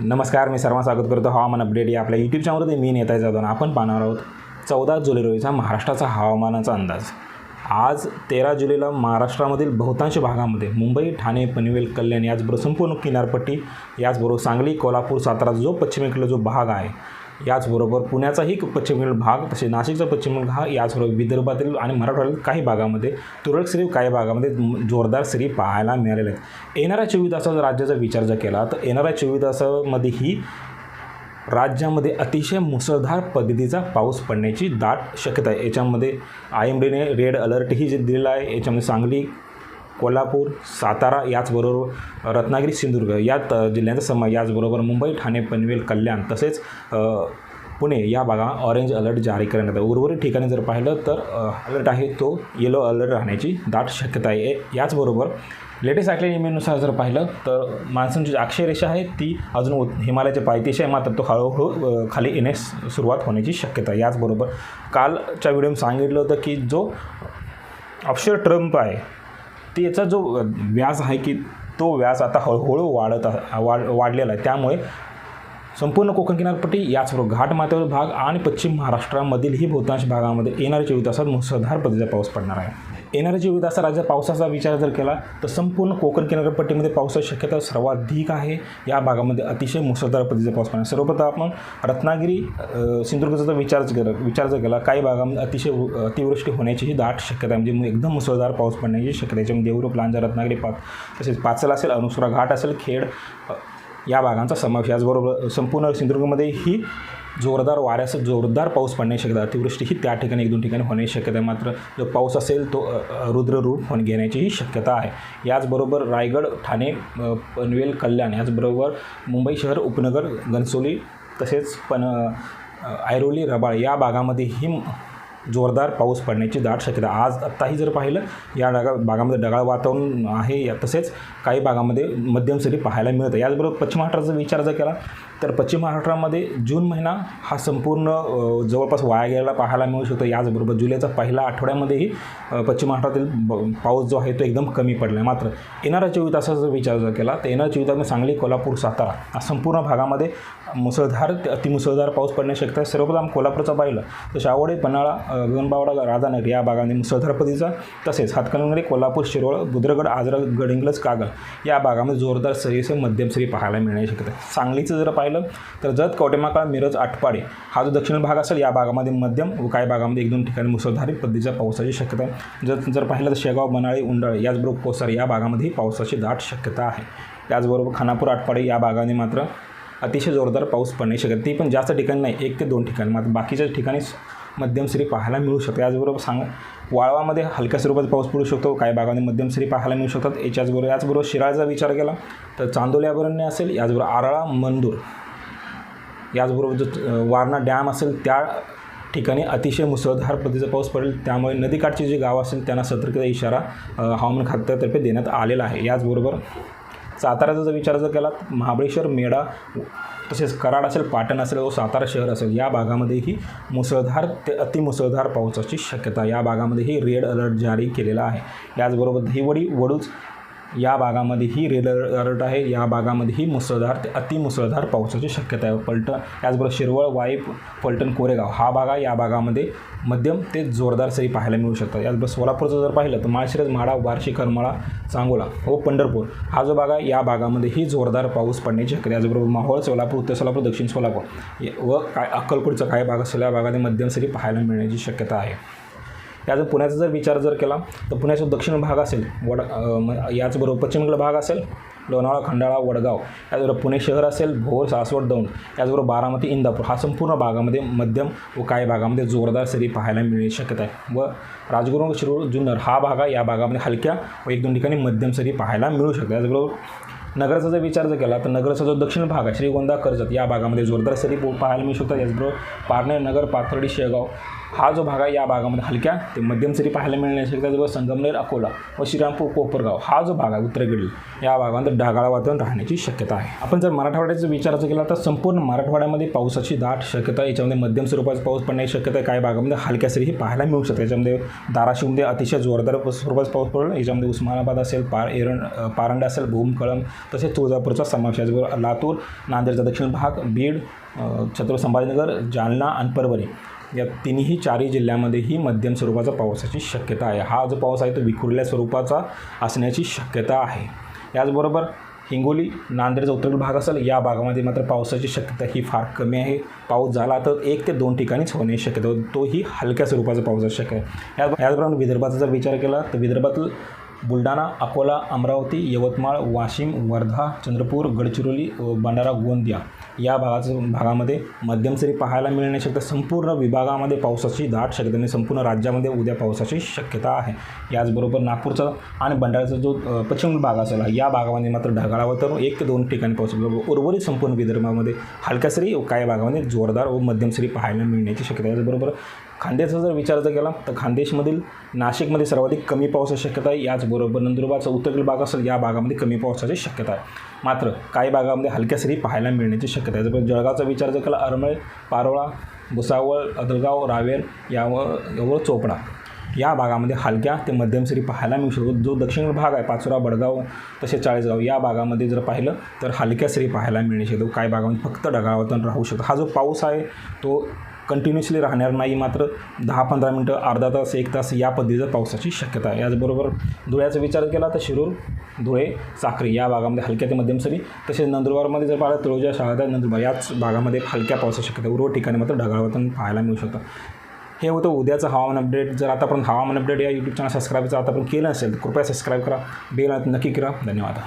नमस्कार मी सर्वांना स्वागत करतो. हवामान अपडेट या आपल्या यूट्यूब चॅनलमध्ये मी नेता जातो आपण पाहणार आहोत. चौदा जुलै रोजीचा महाराष्ट्राचा हवामानाचा अंदाज. आज तेरा जुलैला महाराष्ट्रामधील बहुतांश भागामध्ये मुंबई ठाणे पनवेल कल्याण याचबरोबर संपूर्ण किनारपट्टी याचबरोबर सांगली कोल्हापूर सातारा जो पश्चिमेकडला जो भाग आहे याचबरोबर पुण्याचाही पश्चिमेकडील भाग तसे नाशिकचा पश्चिमेकडील भाग याचबरोबर विदर्भातील आणि मराठवाड्यातील काही भागामध्ये तुरळक सरी काही भागामध्ये जोरदार सरी पाहायला मिळालेल्या आहेत. येणाऱ्या चोवीस तासाचा राज्याचा विचार जर केला तर येणाऱ्या चोवीस तासामध्येही राज्यामध्ये अतिशय मुसळधार पद्धतीचा पाऊस पडण्याची दाट शक्यता आहे. याच्यामध्ये आय एम डीने रेड अलर्टही जे दिलेला आहे याच्यामध्ये सांगली कोल्हापूर सातारा याचबरोबर रत्नागिरी सिंधुदुर्ग या त जिल्ह्यांचा समय याचबरोबर मुंबई ठाणे पनवेल कल्याण तसेच पुणे या भागात ऑरेंज अलर्ट जारी करण्यात आला. उर्वरित ठिकाणी जर पाहिलं तर अलर्ट आहे तो येलो अलर्ट राहण्याची दाट शक्यता आहे. याचबरोबर लेटेस्ट आकल्या ईमेलनुसार जर पाहिलं तर मान्सूनची जी अक्षयरेषा आहे ती अजून उत- हिमालयाच्या पायथ्याशी आहे. मात्र तो हळूहळू खाली येण्यास सुरुवात होण्याची शक्यता आहे. याचबरोबर कालच्या व्हिडिओमध्ये सांगितलं होतं की जो ऑप्शर ट्रम्प आहे ते याचा जो व्याज आहे की तो व्याज आता हळूहळू वाढत वाढ वाढलेला आहे. त्यामुळे संपूर्ण कोकण किनारपट्टी याचबरोबर घाटमाथ्यावर भाग आणि पश्चिम महाराष्ट्रामधील ही बहुतांश भागामध्ये येणाऱ्या चोवीस तासात मुसळधार पद्धतीचा पाऊस पडणार आहे. येणाऱ्या जीवित असा राज्यात पावसाचा विचार जर केला तर संपूर्ण कोकण किनारपट्टीमध्ये पावसाची शक्यता सर्वाधिक आहे. या भागामध्ये अतिशय मुसळधार पद्धतीचा पाऊस पडणार. सर्वप्रथम आपण रत्नागिरी सिंधुदुर्गचा जर विचार जर केला विचार जर केला काही भागामध्ये अतिशय अतिवृष्टी होण्याचीही दाट शक्यता आहे. म्हणजे एकदम मुसळधार पाऊस पडण्याची शक्यता आहे. याच्यामध्ये देवरूप लांजा रत्नागिरी पाच तसेच पाचल असेल अनुसरा घाट असेल खेड या भागांचा समावेश याचबरोबर संपूर्ण सिंधुदुर्गमध्ये ही जोरदार वाऱ्यासह जोरदार पाऊस पडण्याची शक्यता अतिवृष्टी ही त्या ठिकाणी एक दोन ठिकाणी होण्याची शक्यता आहे. मात्र जो पाऊस असेल तो रुद्ररूप रुद्र रूप होऊन घेण्याचीही शक्यता आहे. याचबरोबर रायगड ठाणे पनवेल कल्याण याचबरोबर मुंबई शहर उपनगर घनसोली तसेच पण ऐरोली रबाळ या भागामध्येही जोरदार पाऊस पडण्याची दाट शक्यता. आज आत्ताही जर पाहिलं या डगा भागामध्ये ढगाळ वातावरण आहे या तसेच काही भागामध्ये मध्यम सरी पाहायला मिळतं. याचबरोबर पश्चिम महाराष्ट्राचा विचार जर केला तर पश्चिम महाराष्ट्रामध्ये जून महिना हा संपूर्ण जवळपास वाया गेलेला पाहायला मिळू शकतो. याचबरोबर जुलैचा पहिला आठवड्यामध्येही पश्चिम महाराष्ट्रातील ब- पाऊस जो आहे तो एकदम कमी पडला आहे मात्र येणाऱ्या चोवीस तासाचा जर विचार जर केला तर येणाऱ्या चोवीस तासामध्ये सांगली कोल्हापूर सातारा या संपूर्ण भागामध्ये मुसळधार ते अतिमुसळधार पाऊस पडण्याची शक्यता आहे. सर्वप्रथम कोल्हापूरचा पाहिलं तर शावडे पन्हाळा विमानबावडा गगनबावडा राधानगर या भागामध्ये मुसळधार पद्धतीचा तसेच हातकणंगले कोल्हापूर शिरोळ बुद्रगड आजरा गडिंग्लज कागल या भागामध्ये जोरदार सरीसह मध्यम सरी पाहायला मिळण्याची शक्यता सांगलीचं जर पाहिलं तर जत कवटेमाकाळ मिरज आटपाडे हा जो दक्षिण भाग असेल या भागामध्ये मध्यम व काही भागामध्ये एक दोन ठिकाणी मुसळधारी पद्धतीच्या पावसाची शक्यता आहे. जर जर पाहिलं तर शेगाव बनाळे उंडाळे याचबरोबर कोसार या भागामध्येही पावसाची दाट शक्यता आहे. त्याचबरोबर खानापूर आटपाडे या भागाने मात्र अतिशय जोरदार पाऊस पडण्याची शक्यता ती पण जास्त ठिकाणी नाही एक ते दोन ठिकाणी. मात्र बाकीच्या ठिकाणी मध्यम सरी पाहायला मिळू शकते याचबरोबर सांग वाळवामध्ये हलक्या स्वरूपात पाऊस पडू शकतो. काही भागामध्ये मध्यम सरी पाहायला मिळू शकतात. याच्याचबरोबर याचबरोबर शिराळचा विचार केला तर चांदोली अभयारण्य असेल याचबरोबर आराळा मंदूर याचबरोबर जो वारणा डॅम असेल त्या ठिकाणी अतिशय मुसळधार पद्धतीचा पाऊस पडेल. त्यामुळे नदीकाठची जी गावं असेल त्यांना सतर्कता इशारा हवामान खात्यातर्फे देण्यात आलेला आहे. याचबरोबर साताऱ्याचा जर विचार जर केला महाबळेश्वर मेढा तसेच कराड असेल पाटण असेल व सातारा शहर असेल या भागामध्येही मुसळधार ते अतिमुसळधार पावसाची शक्यता या भागामध्येही रेड अलर्ट जारी केलेला आहे. याचबरोबर दहिवडी वडूज या भागामध्ये ही रेड अलर्ट आहे या भागामध्ये ही मुसळधार ते अतिमुसळधार पावसाची शक्यता आहे. पलटण याचबरोबर शिरवळ वाई पलटण कोरेगाव हा भाग आहे. या भागामध्ये मध्यम ते जोरदार सरी पाहायला मिळू शकतात. याचबरोबर सोलापूरचं जर पाहिलं तर माळशिरज माडा बार्शी करमाळा सांगोला व पंढरपूर हा जो भाग आहे या भागामध्येही जोरदार पाऊस पडण्याची शक्यता याचबरोबर माहोळ सोलापूर उत्तर सोलापूर दक्षिण सोलापूर व काय अक्कलकोटचा काही भाग असेल या भागामध्ये मध्यम सरी पाहायला मिळण्याची शक्यता आहे. त्याचं पुण्याचा जर विचार जर केला तर पुण्याचा दक्षिण भाग असेल वड म- याचबरोबर पश्चिमेकडला भाग असेल लोणावळा खंडाळा वडगाव त्याचबरोबर पुणे शहर असेल भोर सासवड दौंड त्याचबरोबर बारामती इंदापूर हा संपूर्ण भागामध्ये मध्यम व काही भागामध्ये जोरदार सरी पाहायला मिळण्याची शक्यता आहे. व राजगुरू शिरूर जुन्नर हा भाग आहे या भागामध्ये हलक्या व एक दोन ठिकाणी मध्यम सरी पाहायला मिळू शकतात. याचबरोबर नगराचा जर विचार जर केला तर नगराचा जो दक्षिण भाग आहे श्रीगोंदा कर्जत या भागामध्ये जोरदार सरी पो- पाहायला मिळू शकतात. याचबरोबर पारनेर नगर पाथर्डी शेगाव हा जो भाग आहे या भागामध्ये हलक्या ते मध्यम सरी पाहायला मिळण्याची शक्यता जवळ संगमनेर अकोला व श्रीरामपूर कोपरगाव हा जो भाग आहे उत्तरेकडील या भागामध्ये ढगाळ वातावरण राहण्याची शक्यता आहे. आपण जर मराठवाड्याचा विचारायचं केला तर संपूर्ण मराठवाड्यामध्ये पावसाची दाट शक्यता आहे. याच्यामध्ये मध्यम स्वरूपाचा पाऊस पडण्याची शक्यता आहे. काही भागामध्ये हलक्या सरी ही पाहायला मिळू शकते याच्यामध्ये धाराशिवमध्ये अतिशय जोरदार स्वरूपाचा पाऊस पडेल. याच्यामध्ये उस्मानाबाद असेल पार एरण पारंडा असेल भूमकळम तसेच तुळजापूरचा समावेश आहे. लातूर नांदेडचा दक्षिण भाग बीड छत्रपती संभाजीनगर जालना आणि परभणी. या तिन्ही चारही जिल्ह्यामध्येही मध्यम स्वरूपाचा पावसाची शक्यता आहे. हा जो पाऊस आहे तो विखुरल्या स्वरूपाचा असण्याची शक्यता आहे. याचबरोबर हिंगोली नांदेडचा उत्तरेकडील भाग असेल या भागामध्ये मात्र पावसाची शक्यता ही फार कमी आहे. पाऊस झाला तर एक ते दोन ठिकाणीच होण्याची शक्यता तोही हलक्या स्वरूपाचा पाऊस शक्य आहे. याच याचप्रमाणे विदर्भाचा जर विचार केला तर विदर्भातील बुलढाणा अकोला अमरावती यवतमाळ वाशिम वर्धा चंद्रपूर गडचिरोली व भंडारा गोंदिया या भागाचं भागामध्ये मध्यम सरी पाहायला मिळण्याची शक्यता संपूर्ण विभागामध्ये पावसाची दाट शक्यता आणि संपूर्ण राज्यामध्ये उद्या पावसाची शक्यता आहे. याचबरोबर नागपूरचा आणि भंडाऱ्याचा जो पश्चिम भाग असेल या भागामध्ये मात्र ढगाळावर तर एक ते दोन ठिकाणी पाऊस उर्वरित संपूर्ण विदर्भामध्ये हलक्या सरी व काही भागामध्ये जोरदार व मध्यम सरी पाहायला मिळण्याची शक्यता याचबरोबर खान्देशचा जर विचार जर केला तर खानदेशमधील नाशिकमध्ये सर्वाधिक कमी पावसाची शक्यता आहे. याचबरोबर नंदुरबारचा उत्तरेकडील भाग असेल या भागामध्ये कमी पावसाची शक्यता आहे. मात्र काही भागामध्ये हलक्या सरी पाहायला मिळण्याची शक्यता आहे. जर जळगावचा विचार जर केला अरमळे पारोळा भुसावळ अदलगाव रावेर यावर यावर चोपडा या भागामध्ये हलक्या ते मध्यम सरी पाहायला मिळू शकतो. जो दक्षिण भाग आहे पाचोरा बडगाव तसेच चाळीसगाव या भागामध्ये जर पाहिलं तर हलक्या सरी पाहायला मिळू शकतो. काही भागामध्ये फक्त ढगाळावतून राहू शकतो. हा जो पाऊस आहे तो कंटिन्युअसली राहणार नाही मात्र दहा पंधरा मिनटं अर्धा तास एक तास या पद्धतीचं पावसाची शक्यता आहे. याचबरोबर धुळ्याचा विचार केला तर शिरूर धुळे साखरी या भागामध्ये हलक्या ते मध्यम सरी तसेच नंदुरबारमध्ये जर पाहिलं तळोजा शहादा नंदुरबार याच भागामध्ये हलक्या पावसाची शक्यता उर्व ठिकाणी मात्र ढगाळावतून पाहायला मिळू शकतं. हे होतं उद्याचं हवामान अपडेट जर आतापर्यंत हवामान अपडेट या यूट्यूब चॅनल सबस्क्राईब जर आतापर्यंत केलं असेल तर कृपया सबस्क्राईब करा. बेल नक्की करा. धन्यवाद.